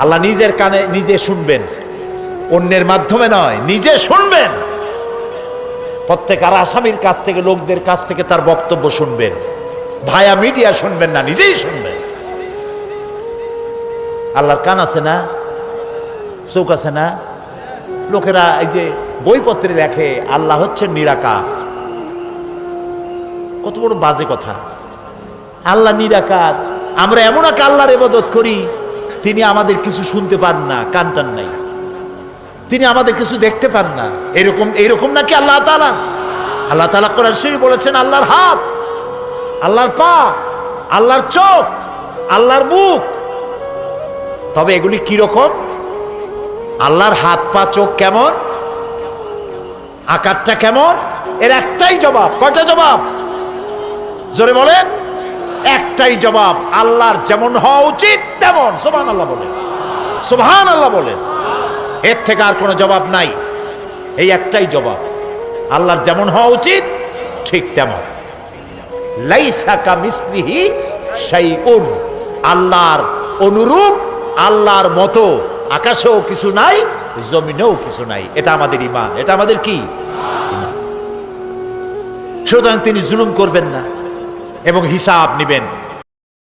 আল্লাহ নিজের কানে নিজে শুনবেন। অন্যের মাধ্যমে নয়, নিজে শুনবেন। প্রত্যেক আর আসামির কাছ থেকে, লোকদের কাছ থেকে তার বক্তব্য শুনবেন। ভায়া মিডিয়া শুনবেন না, নিজেই শুনবেন। আল্লাহর কান আছে না? চোখ আছে না? লোকেরা এই যে বইপত্রে লেখে, আল্লাহ হচ্ছে নিরাকার। কত বড় বাজে কথা। আল্লাহ নিরাকার। আমরা এমন এক আল্লাহর এবাদত করি তিনি আমাদের কিছু শুনতে পান না, কান টান নাই। তিনি আমাদের কিছু দেখতে পান না। এরকম এরকম নাকি আল্লাহ তালা আল্লাহ তালা কোরআন শরীফ বলেছেন, আল্লাহর হাত, আল্লাহর পা, আল্লাহর চোখ, আল্লাহর মুখ তবে এগুলি কীরকম আল্লাহর হাত, পা, চোখ কেমন? আকারটা কেমন? এর একটাই জবাব। কয়টা জবাব? জোরে বলেন। একটাই জবাব, আল্লাহর যেমন হওয়া উচিত তেমন। সোভান আল্লাহ বলেন সোভান আল্লাহ বলেন এর থেকে আর কোনো জবাব নাই। এই একটাই জবাব, আল্লাহর যেমন হওয়া উচিত ঠিক তেমন। লাইসাকা মিস্ত্রিহি শাইউন। আল্লাহর অনুরূপ, আল্লাহর মতো আকাশেও কিছু নাই, জমিনেও কিছু নাই। এটা আমাদের ইমান এটা আমাদের কি। সুতরাং তিনি জুলুম করবেন না। এবং হিসাব নিবেন।